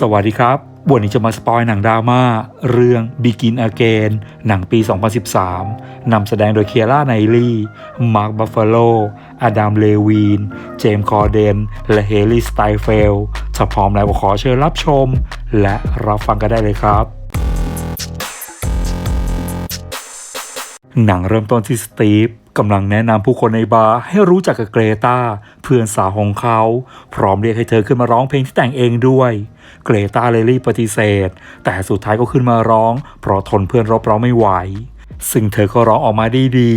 สวัสดีครับ วันนี้จะมาสปอยหนังดราม่า เรื่อง Begin Again หนังปี 2013 นำแสดงโดยเคียร่าไนลี่ มาร์ค บัฟเฟโล อดัม เลวีน เจมส์ คอร์เดน และเฮลีสไตเฟลถ้าพร้อมแล้วก็ขอเชิญรับชม และรับฟังกันได้เลยครับหนังเริ่มต้นที่สตีฟ กำลังแนะนำผู้คนในบาร์ให้รู้จักกับเกรตาเพื่อนสาวของเขา พร้อมเรียกให้เธอขึ้นมาร้องเพลงที่แต่งเองด้วย เกรตาเลยรีบปฏิเสธ แต่สุดท้ายก็ขึ้นมาร้อง เพราะทนเพื่อนรบเร้าไม่ไหว ซึ่งเธอก็ร้องออกมาด้ดี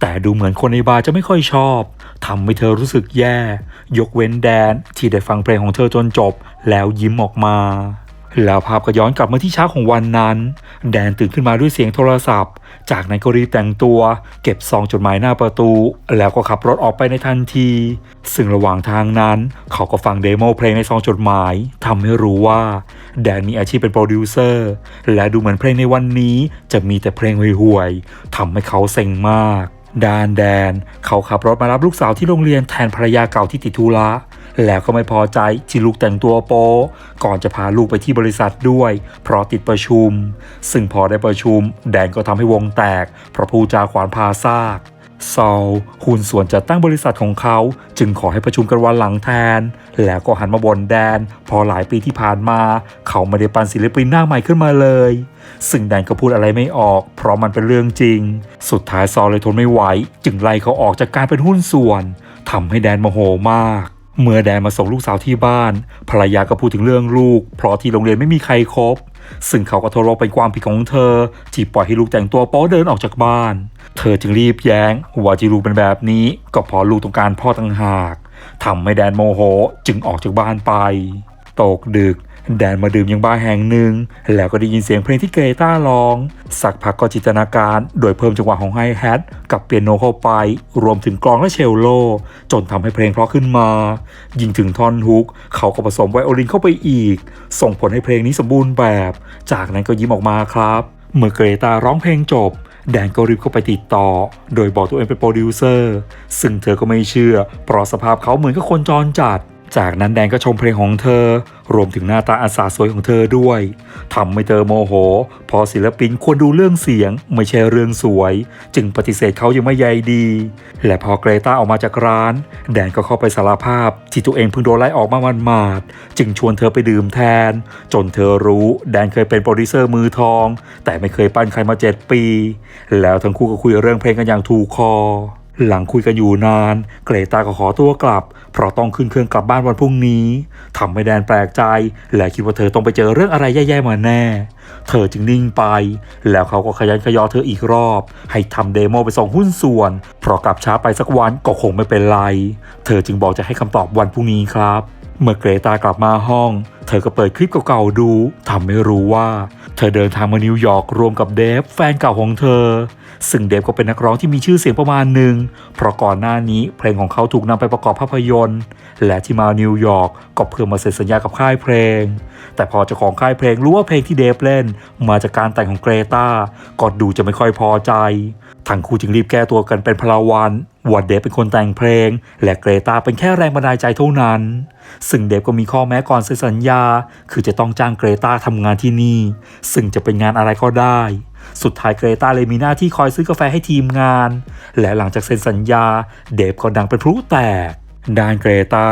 แต่ดูเหมือนคนในบาร์จะไม่ค่อยชอบทำให้เธอรู้สึกแย่ ยกเว้นแดนที่ได้ฟังเพลงของเธอจนจบ แล้วยิ้มออกมา แล้วภาพก็ย้อนกลับมาที่เช้าของวันนั้น แดนตื่นขึ้นมาด้วยเสียงโทรศัพท์ จากนั้นก็รีบแต่งตัว เก็บซองจดหมายหน้าประตู แล้วก็ขับรถออกไปในทันที ซึ่งระหว่างทางนั้น เขาก็ฟังเดโมเพลงในซองจดหมายทำให้รู้ว่า แดนมีอาชีพเป็นโปรดิวเซอร์ และดูเหมือนเพลงในวันนี้ จะมีแต่เพลงห่วยๆทำให้เขาเซ็งมากดานแดน เขาขับรถมารับลูกสาวที่โรงเรียนแทนภรรยาเก่าที่ติดธุระ แล้วก็ไม่พอใจที่ลูกแต่งตัวโป๊ก่อนจะพาลูกไปที่บริษัทด้วย เพราะติดประชุม ซึ่งพอได้ประชุม แดนก็ทำให้วงแตก เพราะพูดจาขวานพาซากซอลหุ้นส่วนจัดตั้งบริษัทของเขา จึงขอให้ประชุมกันวันหลังแทน แล้วก็หันมาบ่นแดน พอหลายปีที่ผ่านมา เขาไม่ได้ปันศิลปินหน้าใหม่ขึ้นมาเลย ซึ่งแดนก็พูดอะไรไม่ออก เพราะมันเป็นเรื่องจริง สุดท้ายซอลเลยทนไม่ไหว จึงไล่เขาออกจากการเป็นหุ้นส่วนทำให้แดนโมโหมาก เมื่อแดนมาส่งลูกสาวที่บ้าน ภรรยาก็พูดถึงเรื่องลูก เพราะที่โรงเรียนไม่มีใครครบ ซึ่งเขาก็โทรว่าเป็นความผิดของเธอ ที่ปล่อยให้ลูกแต่งตัวโป๊เดินออกจากบ้าน เธอจึงรีบแย้ง ว่าที่ลูกเป็นแบบนี้ ก็เพราะลูกต้องการพ่อต่างหากทำให้แดนโมโหจึงออกจากบ้านไป ตกดึก แดนมาดื่มยังบาร์แห่งหนึ่ง แล้วก็ได้ยินเสียงเพลงที่เกรตาร้อง สักพักก็จินตนาการ โดยเพิ่มจังหวะของไฮแฮทกับเปียโนเข้าไป รวมถึงกลองและเชลโล จนทำให้เพลงเพราะขึ้นมา ยิ่งถึงท่อนฮุก เขาก็ผสมไวโอลินเข้าไปอีก ส่งผลให้เพลงนี้สมบูรณ์แบบ จากนั้นก็ยิ้มออกมาครับ เมื่อเกรตาร้องเพลงจบแดนก็รีบเข้าไปติดต่อ โดยบอกตัวเองเป็นโปรดิวเซอร์ ซึ่งเธอก็ไม่เชื่อ เพราะสภาพเขาเหมือนกับคนจรจัด จากนั้นแดนก็ชมเพลงของเธอ รวมถึงหน้าตาอันสาสวยของเธอด้วยทำให้เธอโมโหเพอศิลปินควรดูเรื่องเสียง ไม่ใช่เรื่องสวย จึงปฏิเสธเขายังไม่ใยดี และพอเกรตาออกมาจากร้าน แดนก็เข้าไปสารภาพ ที่ตัวเองเพิ่งโดนไล่ออกมาวันมาดๆจึงชวนเธอไปดื่มแทน จนเธอรู้แดนเคยเป็นโปรดิวเซอร์มือทอง แต่ไม่เคยปั้นใครมาเจ็ดปี แล้วทั้งคู่ก็คุยเรื่องเพลงกันอย่างถูกคอ หลังคุยกันอยู่นาน เกรตาก็ขอตัวกลับ เพราะต้องขึ้นเครื่องกลับบ้านวันพรุ่งนี้ทำให้แดนแปลกใจ และคิดว่าเธอต้องไปเจอเรื่องอะไรแย่ๆมาแน่ เธอจึงนิ่งไป แล้วเขาก็ขยันขยอเธออีกรอบ ให้ทำเดโมไปส่งหุ้นส่วน เพราะกลับช้าไปสักวันก็คงไม่เป็นไร เธอจึงบอกจะให้คำตอบวันพรุ่งนี้ครับ เมื่อเกรตากลับมาห้อง เธอก็เปิดคลิปเก่าๆดูทำให้รู้ว่าเธอเดินทางมานิวยอร์กรวมกับเดฟแฟนเก่าของเธอ ซึ่งเดฟก็เป็นนักร้องที่มีชื่อเสียงประมาณหนึ่ง เพราะก่อนหน้านี้เพลงของเขาถูกนำไปประกอบภาพยนตร์ และที่มานิวยอร์กก็เพื่อมาเซ็นสัญญากับค่ายเพลง แต่พอเจ้าของค่ายเพลงรู้ว่าเพลงที่เดฟเล่น มาจากการแต่งของเกรตาก็ดูจะไม่ค่อยพอใจทั้งคู่จึงรีบแก้ตัวกันเป็นพลาวัน ว่าเดฟเป็นคนแต่งเพลง และเกรตาเป็นแค่แรงบันดาลใจเท่านั้น ซึ่งเดฟก็มีข้อแม้ก่อนเซ็นสัญญา คือจะต้องจ้างเกรตาทำงานที่นี่ ซึ่งจะเป็นงานอะไรก็ได้ สุดท้ายเกรตาเลยมีหน้าที่คอยซื้อกาแฟให้ทีมงาน และหลังจากเซ็นสัญญา เดฟก็ดังเป็นพลุแตกด้านเกรตา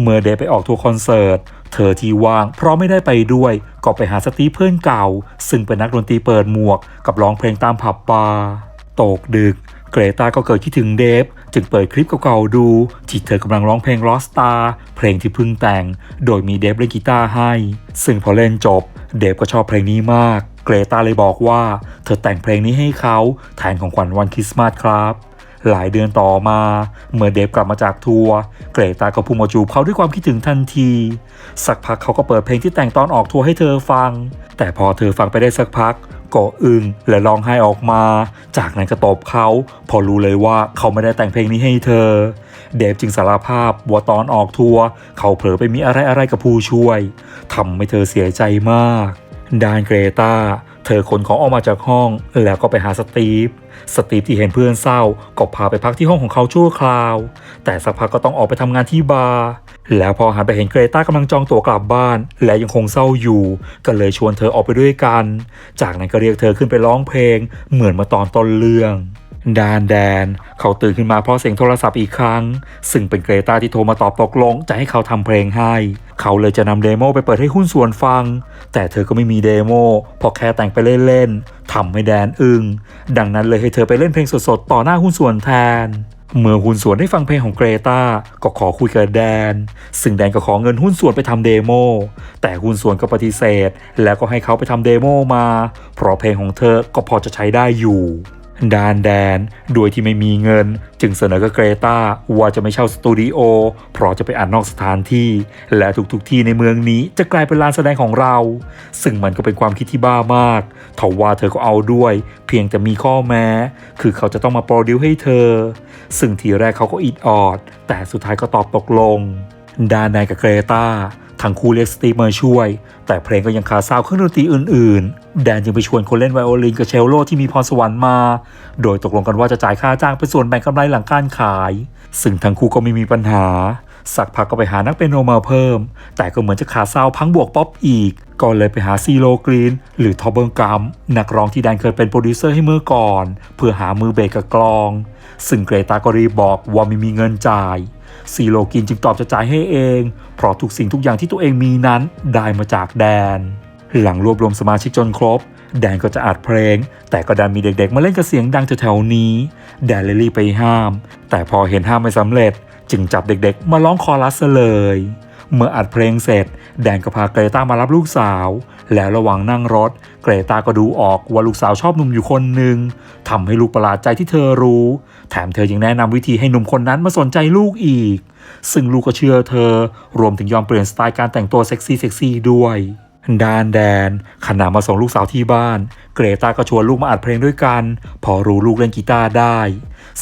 เมื่อเดฟไปออกทัวร์คอนเสิร์ต เธอที่ว่างเพราะไม่ได้ไปด้วย ก็ไปหาสตีเพื่อนเก่า ซึ่งเป็นนักดนตรีเปิดหมวกกับร้องเพลงตามผับบาร์ตกดึก เกรตาก็เกิดคิดถึงเดฟ จึงเปิดคลิปเก่าๆดูที่เธอกำลังร้องเพลง Lost Star เพลงที่เพิ่งแต่ง โดยมีเดฟเล่นกีตาร์ให้ ซึ่งพอเล่นจบ เดฟก็ชอบเพลงนี้มาก เกรตาเลยบอกว่า เธอแต่งเพลงนี้ให้เขาแทนของขวัญวันคริสต์มาสครับ หลายเดือนต่อมา เมื่อเดฟกลับมาจากทัวร์เกรตาก็พุ่งมาจูบเขาด้วยความคิดถึงทันที สักพักเขาก็เปิดเพลงที่แต่งตอนออกทัวร์ให้เธอฟัง แต่พอเธอฟังไปได้สักพักก็อึ้งและร้องไห้ออกมา จากนั้นก็ตบเขา พอรู้เลยว่าเขาไม่ได้แต่งเพลงนี้ให้เธอ เดฟจึงสารภาพว่าตอนออกทัวร์เขาเผลอไปมีอะไรอะไรกับผู้ช่วยทำให้เธอเสียใจมากด้านเกรตา เธอขนของออกมาจากห้องแล้วก็ไปหาสตีฟ สตีฟที่เห็นเพื่อนเศร้าก็พาไปพักที่ห้องของเขาชั่วคราว แต่สักพักก็ต้องออกไปทำงานที่บาร์ แล้วพอหันไปเห็นเกรตากำลังจองตั๋วกลับบ้าน และยังคงเศร้าอยู่ ก็เลยชวนเธอออกไปด้วยกัน จากนั้นก็เรียกเธอขึ้นไปร้องเพลง เหมือนมาตอนต้นเรื่องดานแดน เขาตื่นขึ้นมาเพราะเสียงโทรศัพท์อีกครั้ง ซึ่งเป็นเกรตาที่โทรมาตอบตกลงจะให้เขาทำเพลงให้ เขาเลยจะนำเดโมไปเปิดให้หุ้นส่วนฟัง แต่เธอก็ไม่มีเดโมเพราะแค่แต่งไปเล่นๆทำให้แดนอึง้งดังนั้นเลยให้เธอไปเล่นเพลงสดๆ ต่อหน้าหุ้นส่วนแทน เมื่อหุ้นส่วนได้ฟังเพลงของเกรตาก็ขอคุยกับแดน ซึ่งแดนก็ขอเงินหุ้นส่วนไปทำเดโมแต่หุ้นส่วนก็ปฏิเสธ แล้วก็ให้เขาไปทำเดโมมา เพราะเพลงของเธอก็พอจะใช้ได้อยู่ ดานแดนโดยที่ไม่มีเงิน จึงเสนอกับเกรตาว่าจะไม่เช่าสตูดิโอเพราะจะไปอัดนนอกสถานที่ และทุกๆที่ในเมืองนี้จะกลายเป็นลานแสดงของเรา ซึ่งมันก็เป็นความคิดที่บ้ามากทว่าเธอก็เอาด้วย เพียงแต่มีข้อแม้ คือเขาจะต้องมาโปรดิวให้เธอ ซึ่งทีแรกเขาก็อิดออด แต่สุดท้ายก็ตอบตกลง ดานแดนกับเกรตา ทั้งคู่เรียกสตีฟมาช่วย แต่เพลงก็ยังขาดซาวเครื่องดนตรีอื่นๆ แดนจึงไปชวนคนเล่นไวโอลินกับเชลโลที่มีพรสวรรค์มา โดยตกลงกันว่าจะจ่ายค่าจ้างเป็นส่วนแบ่งกำไรหลังการขาย ซึ่งทั้งคู่ก็ไม่มีปัญหา สักพักก็ไปหานักเปียโนมาเพิ่ม แต่ก็เหมือนจะขาดซาวพังบวกป๊อปอีก ก็เลยไปหาซีโลกรีน หรือทอเบิร์กัมนักร้องที่แดนเคยเป็นโปรดิวเซอร์ให้เมื่อก่อน เพื่อหามือเบสกับกลอง ซึ่งเกรตาก็รีบบอกว่าไม่มีเงินจ่าย ซีโลกินจึงตอบจะจ่ายให้เอง เพราะทุกสิ่งทุกอย่างที่ตัวเองมีนั้นได้มาจากแดน หลังรวบรวมสมาชิกจนครบ แดนก็จะอัดเพลง แต่ก็ดันมีเด็กๆ มาเล่นกับเสียงดังแถวๆนี้ แดนเลยรีบไปห้าม แต่พอเห็นห้ามไม่สำเร็จ จึงจับเด็กๆ มาร้องคอรัสเลย เมื่ออัดเพลงเสร็จ แดนก็พาเกรตามารับลูกสาว แล้วระหว่างนั่งรถ เกรตาก็ดูออกว่าลูกสาวชอบหนุ่มอยู่คนหนึ่งทำให้ลูกประหลาดใจที่เธอรู้ แถมเธอยังแนะนำวิธีให้หนุ่มคนนั้นมาสนใจลูกอีก ซึ่งลูกก็เชื่อเธอ รวมถึงยอมเปลี่ยนสไตล์การแต่งตัวเซ็กซี่เซ็กซี่ด้วยดานแดนขณะมาส่งลูกสาวที่บ้าน เกรตาก็ชวนลูกมาอัดเพลงด้วยกัน พอรู้ลูกเล่นกีตาร์ได้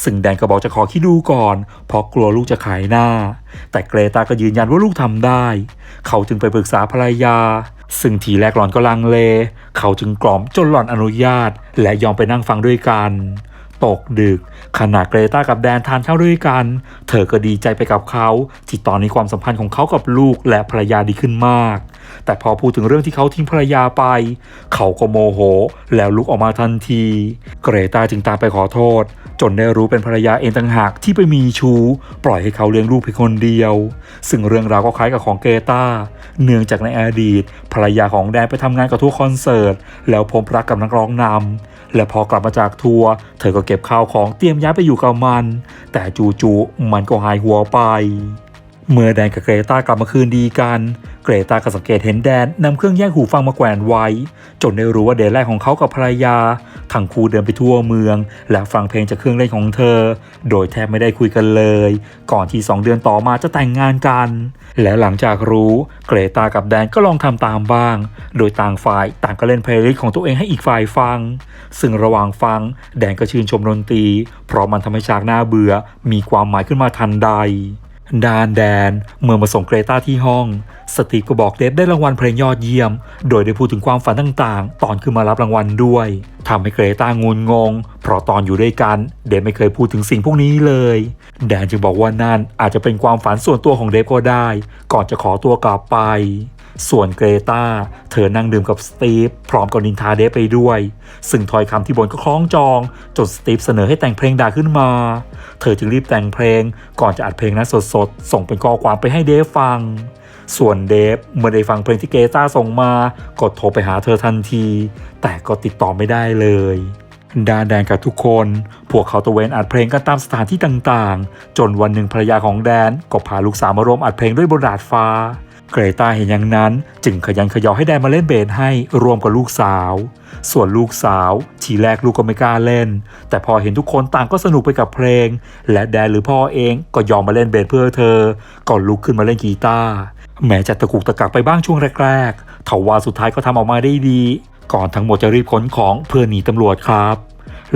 ซึ่งแดนก็บอกจะขอคิดดูก่อน เพราะกลัวลูกจะขายหน้า แต่เกรตาก็ยืนยันว่าลูกทำได้ เขาจึงไปปรึกษาภรรยา ซึ่งทีแรกหล่อนก็ลังเล เขาจึงกล่อมจนหล่อนอนุญาต และยอมไปนั่งฟังด้วยกัน ตกดึก ขณะเกรตากับแดนทานข้าวด้วยกัน เธอก็ดีใจไปกับเขา ที่ตอนนี้ความสัมพันธ์ของเขากับลูกและภรรยาดีขึ้นมากแต่พอพูดถึงเรื่องที่เขาทิ้งภรรยาไป เขาก็โมโห แล้วลุกออกมาทันที เกรตาจึงตามไปขอโทษ จนได้รู้เป็นภรรยาเองต่างหากที่ไปมีชู้ ปล่อยให้เขาเลี้ยงลูกเพียงคนเดียว ซึ่งเรื่องราวก็คล้ายกับของเกตาเนื่องจากในอดีต ภรรยาของแดนไปทำงานกับทัวร์คอนเสิร์ต แล้วพบรักกับนักร้องนำและพอกลับมาจากทัวร์เธอก็เก็บข้าวของเตรียมย้ายไปอยู่กับมัน แต่จู่ๆมันก็หายหัวไป เมื่อแดนกับเกรตากลับมาคืนดีกัน เกรตาก็สังเกตเห็นแดนนำเครื่องแยกหูฟังมาแขวนไว้ จนได้รู้ว่าเดทแรกของเขากับภรรยาทั้งคู่เดินไปทั่วเมือง และฟังเพลงจากเครื่องเล่นของเธอ โดยแทบไม่ได้คุยกันเลย ก่อนที่สองเดือนต่อมาจะแต่งงานกัน และหลังจากรู้ เกรตากับแดนก็ลองทำตามบ้าง โดยต่างฝ่ายต่างก็เล่นเพลย์ลิสต์ของตัวเองให้อีกฝ่ายฟัง ซึ่งระหว่างฟัง แดนก็ชื่นชมดนตรี เพราะมันทำให้ฉากหน้าเบื่อมีความหมายขึ้นมาทันใด ดานแดน เมื่อมาส่งเกรตาที่ห้อง สตีฟก็บอกเดฟได้รางวัลเพลงยอดเยี่ยม โดยได้พูดถึงความฝันต่างๆ ตอนขึ้นมารับรางวัลด้วยทำให้เกรตางุนงง เพราะตอนอยู่ด้วยกัน เดฟไม่เคยพูดถึงสิ่งพวกนี้เลย แดนจึงบอกว่านั่นอาจจะเป็นความฝันส่วนตัวของเดฟก็ได้ ก่อนจะขอตัวกลับไป ส่วนเกรตาเธอนั่งดื่มกับสตีฟพร้อมกับนินทาเดฟไปด้วย ซึ่งถ้อยคำที่บนก็คล้องจอง จนสตีฟเสนอให้แต่งเพลงด่าขึ้นมา เธอจึงรีบแต่งเพลง ก่อนจะอัดเพลงนั้นสดๆ ส่งเป็นข้อความไปให้เดฟฟัง ส่วนเดฟเมื่อได้ฟังเพลงที่เกตาส่งมา ก็โทรไปหาเธอทันที แต่ก็ติดต่อไม่ได้เลยดานแดนกับทุกคน พวกเขาตะเวนอัดเพลงกันตามสถานที่ต่างๆ จนวันหนึ่งภรรยาของแดนก็พาลูกสาวมาร่วมอัดเพลงด้วยบนดาดฟ้า เกรตาเห็นอย่างนั้นจึงขยันขยอให้แดนมาเล่นเบสให้รวมกับลูกสาว ส่วนลูกสาวทีแรกลูกก็ไม่กล้าเล่น แต่พอเห็นทุกคนต่างก็สนุกไปกับเพลง และแดนหรือพ่อเองก็ยอมมาเล่นเบสเพื่อเธอ ก่อนลุกขึ้นมาเล่นกีตาร์แม้จะตะกุกตะกักไปบ้างช่วงแรกๆทว่าสุดท้ายก็ทำออกมาได้ดี ก่อนทั้งหมดจะรีบขนของเพื่อหนีตำรวจครับ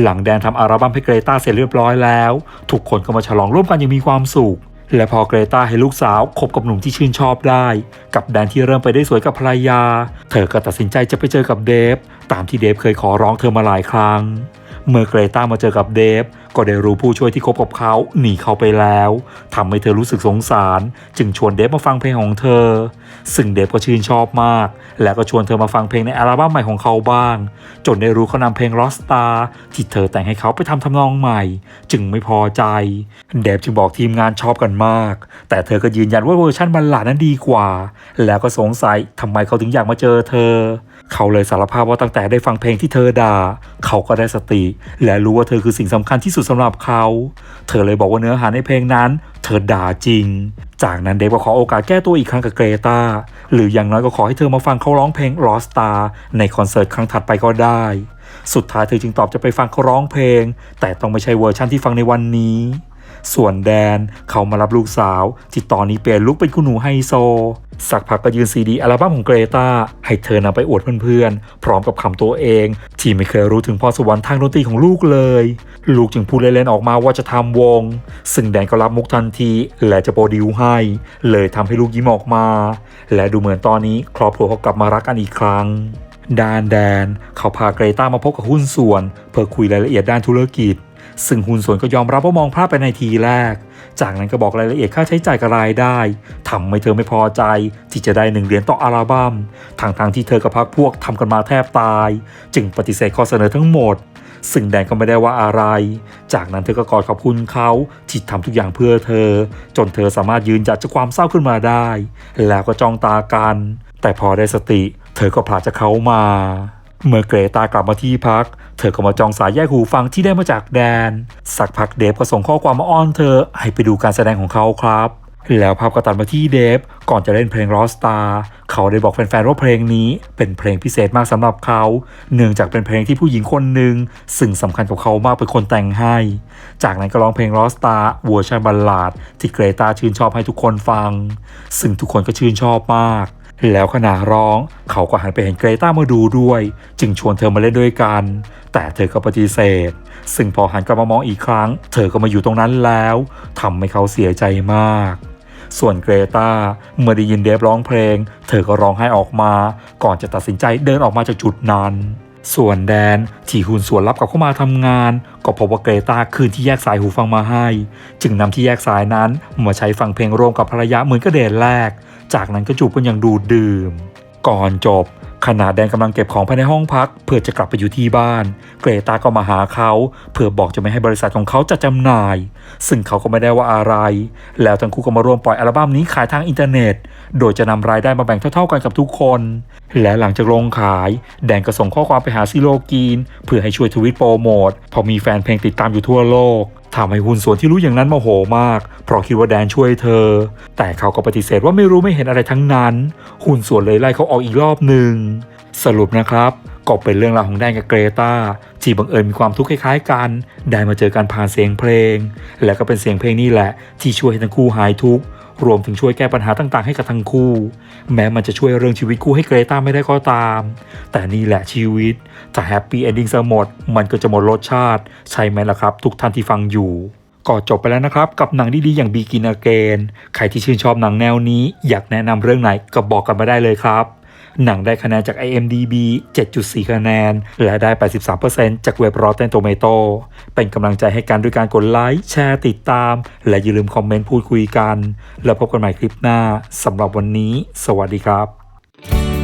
หลังแดนทำอัลบั้มให้เกรตาเสร็จเรียบร้อยแล้ว ทุกคนก็มาฉลองร่วมกันอย่างมีความสุข และพอเกรตาให้ลูกสาวคบกับหนุ่มที่ชื่นชอบได้ กับแดนที่เริ่มไปได้สวยกับภรรยา เธอก็ตัดสินใจจะไปเจอกับเดฟ ตามที่เดฟเคยขอร้องเธอมาหลายครั้ง เมื่อเกรตามาเจอกับเดฟ ก็ได้รู้ผู้ช่วยที่คบกับเขาหนีเขาไปแล้วทำให้เธอรู้สึกสงสาร จึงชวนเดฟมาฟังเพลงของเธอ ซึ่งเดฟก็ชื่นชอบมาก และก็ชวนเธอมาฟังเพลงในอัลบั้มใหม่ของเขาบ้าง จนได้รู้เขานำเพลง Lost Star ที่เธอแต่งให้เขาไปทำทำนองใหม่ จึงไม่พอใจ เดฟจึงบอกทีมงานชอบกันมาก แต่เธอก็ยืนยันว่าเวอร์ชันบัลลาดนั้นดีกว่า แล้วก็สงสัยทำไมเขาถึงอยากมาเจอเธอ เขาเลยสารภาพว่าตั้งแต่ได้ฟังเพลงที่เธอด่า เขาก็ได้สติ และรู้ว่าเธอคือสิ่งสำคัญที่สุดสำหรับเขา เธอเลยบอกว่าเนื้อหาในเพลงนั้น เธอด่าจริง จากนั้นเดฟก็ขอโอกาสแก้ตัวอีกครั้งกับเกรตาหรืออย่างน้อยก็ขอให้เธอมาฟังเขาร้องเพลง Lost Star ในคอนเสิร์ตครั้งถัดไปก็ได้ สุดท้ายเธอจึงตอบจะไปฟังเขาร้องเพลง แต่ต้องไม่ใช่เวอร์ชั่นที่ฟังในวันนี้ส่วนแดนเขามารับลูกสาว ที่ตอนนี้เปลี่ยนลุกเป็นคุณหนูไฮโซ สักพักก็ยืนซีดีอัลบั้มของเกรตาให้เธอนำไปอวดเพื่อนๆ พร้อมกับคำตัวเอง ที่ไม่เคยรู้ถึงพรสวรรค์ทางดนตรีของลูกเลย ลูกจึงพูดเล่นๆออกมาว่าจะทำวง ซึ่งแดนก็รับมุกทันที และจะโปรดิวให้ เลยทำให้ลูกยิ้มออกมา และดูเหมือนตอนนี้ครอบครัวเขากลับมารักกันอีกครั้งดานแดน เขาพาเกรตามาพบกับหุ้นส่วน เพื่อคุยรายละเอียดด้านธุรกิจ ซึ่งหุ้นส่วนก็ยอมรับว่ามองพลาดไปในทีแรก จากนั้นก็บอกรายละเอียดค่าใช้จ่ายกับรายได้ทำให้เธอไม่พอใจ ที่จะได้หนึ่งเหรียญต่ออัลบั้มทางทางที่เธอกับพักพวกทำกันมาแทบตาย จึงปฏิเสธข้อเสนอทั้งหมด ซึ่งแดนก็ไม่ได้ว่าอะไร จากนั้นเธอก็กอดขอบคุณเขาที่ทำทุกอย่างเพื่อเธอ จนเธอสามารถยืนจากจากความเศร้าขึ้นมาได้ แล้วก็จ้องตากัน แต่พอได้สติ เธอก็พลาจากเขามา เมื่อเกรตากลับมาที่พัก เธอก็มาจองสายแยกหูฟังที่ได้มาจากแดน สักพักเดฟก็ส่งข้อความมาอ้อนเธอให้ไปดูการแสดงของเขาครับ แล้วภาพก็ตัดมาที่เดฟ ก่อนจะเล่นเพลง Lost Star เขาได้บอกแฟนๆว่าเพลงนี้เป็นเพลงพิเศษมากสำหรับเขา เนื่องจากเป็นเพลงที่ผู้หญิงคนหนึ่งซึ่งสำคัญกับเขามากเป็นคนแต่งให้ จากนั้นก็ร้องเพลง Lost Star เวอร์ชันบัลลาด ที่เกรตาชื่นชอบให้ทุกคนฟัง ซึ่งทุกคนก็ชื่นชอบมาก แล้วขณะร้องเขาก็หันไปเห็นเกรตามาดูด้วย จึงชวนเธอมาเล่นด้วยกัน แต่เธอก็ปฏิเสธ ซึ่งพอหันกลับมามองอีกครั้ง เธอก็มาอยู่ตรงนั้นแล้วทำให้เขาเสียใจมาก ส่วนเกรตาเมื่อได้ยินเดฟร้องเพลง เธอก็ร้องไห้ออกมา ก่อนจะตัดสินใจเดินออกมาจากจุดนั้นส่วนแดนที่หุ้นส่วนรับกับเข้ามาทำงาน ก็พบว่าเกรตาคืนที่แยกสายหูฟังมาให้ จึงนำที่แยกสายนั้นมาใช้ฟังเพลงร่วมกับภรรยาเหมือนกับเดทแรก จากนั้นก็จูบกันอย่างดูดดื่ม ก่อนจบขณะแดนกำลังเก็บของภายในห้องพัก เพื่อจะกลับไปอยู่ที่บ้าน เกรตาก็มาหาเขาเพื่อบอกจะไม่ให้บริษัทของเขาจัดจำหน่าย ซึ่งเขาก็ไม่ได้ว่าอะไร แล้วทั้งคู่ก็มาร่วมปล่อยอัลบั้มนี้ขายทางอินเทอร์เน็ต โดยจะนำรายได้มาแบ่งเท่าๆกันกับทุกคน และหลังจากลงขาย แดนก็ส่งข้อความไปหาซิโลกีน เพื่อให้ช่วยทวิตโปรโมทเพราะมีแฟนเพลงติดตามอยู่ทั่วโลก ทำให้หุ้นส่วนที่รู้อย่างนั้นโมโหมาก เพราะคิดว่าแดนช่วยเธอ แต่เขาก็ปฏิเสธว่าไม่รู้ไม่เห็นอะไรทั้งนั้น หุ้นส่วนเลยไล่เขาออกอีกรอบหนึ่ง สรุปนะครับก็เป็นเรื่องราวของแดนกับเกรตาที่บังเอิญมีความทุกข์คล้ายๆกัน ได้มาเจอกันผ่านเสียงเพลง และก็เป็นเสียงเพลงนี่แหละ ที่ช่วยให้ทั้งคู่หายทุกข์ รวมถึงช่วยแก้ปัญหาต่างๆ ให้กับทั้งคู่ แม้มันจะช่วยเรื่องชีวิตคู่ให้เกรตาไม่ได้ก็ตาม แต่นี่แหละชีวิตถ้าแฮปปี้เอนดิ้งซะหมด มันก็จะหมดรสชาติ ใช่ไหมล่ะครับ ทุกท่านที่ฟังอยู่ก็จบไปแล้วนะครับ กับหนังดีๆ อย่างบีกินอเกนใครที่ชื่นชอบหนังแนวนี้ อยากแนะนำเรื่องไหนก็บอกกันมาได้เลยครับ หนังได้คะแนนจาก IMDB 7.4 คะแนน และได้ 83%จากเว็บ Rotten Tomato เป็นกำลังใจให้กันด้วยการกดไลค์ แชร์ติดตาม และอย่าลืมคอมเมนต์พูดคุยกัน แล้วพบกันใหม่คลิปหน้าสำหรับวันนี้ สวัสดีครับ